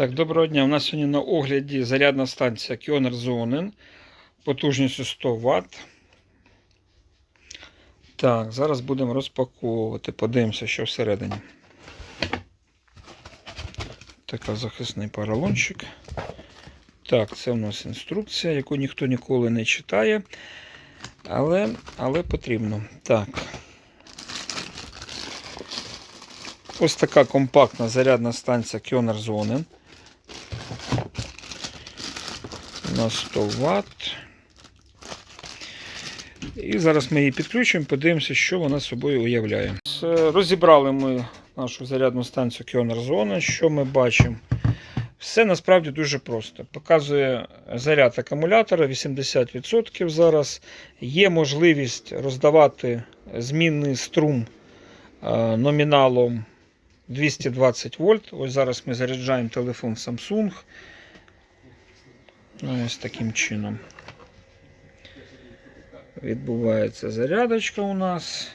Так, доброго дня. У нас сьогодні на огляді зарядна станція Kioner Zonen потужністю 100 Вт. Так, зараз будемо розпаковувати. Подивимося, що всередині. Така захисний поролончик. Так, це у нас інструкція, яку ніхто ніколи не читає. Але, але потрібно. Так. Ось така компактна зарядна станція Kioner Zonen. На 100 Вт. І зараз ми її підключимо, подивимося, що вона собою уявляє. Розібрали ми нашу зарядну станцію Kioner Zone. Що ми бачимо? Все насправді дуже просто. Показує заряд акумулятора 80% зараз. Є можливість роздавати змінний струм е, номіналом 220 вольт. Ось зараз ми заряджаємо телефон Samsung. Ось таким чином. Відбувається зарядочка у нас.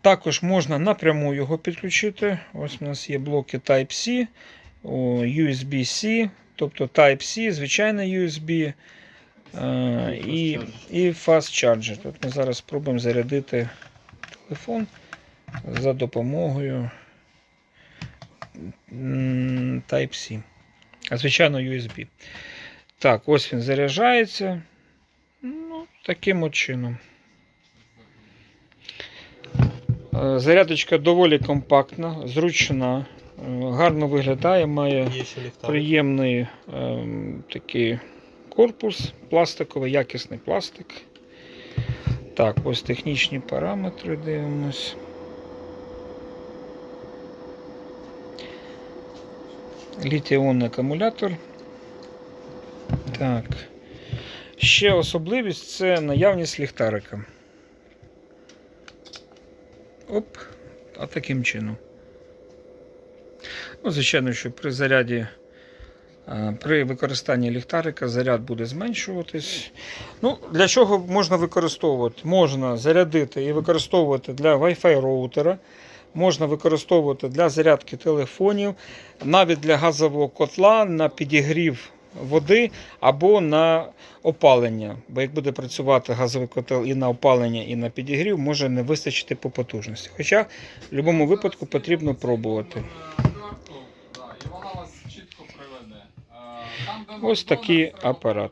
Також можна напряму його підключити. Ось у нас є блоки Type-C, USB-C, тобто Type-C, звичайний USB а, і, і Fast Charger. Тут ми зараз спробуємо зарядити телефон за допомогою Type-C. А звичайно USB. Так, ось він заряджається. Ну, таким от чином. Е, Зарядочка доволі компактна, зручна, е, гарно виглядає, має приємний ем, такий корпус, пластиковий, якісний пластик. Так, ось технічні параметри дивимось. Літіонний акумулятор. Так. Ще особливість це наявність ліхтарика. Оп, а таким чином. Ну, звичайно, що при заряді, при використанні ліхтарика заряд буде зменшуватись. Ну, для чого можна використовувати? Можна зарядити і використовувати для Wi-Fi роутера, можна використовувати для зарядки телефонів, навіть для газового котла на підігрів води або на опалення. Бо як буде працювати газовий котел і на опалення, і на підігрів, може не вистачити по потужності. Хоча в будь-якому випадку потрібно пробувати. Ось такий апарат.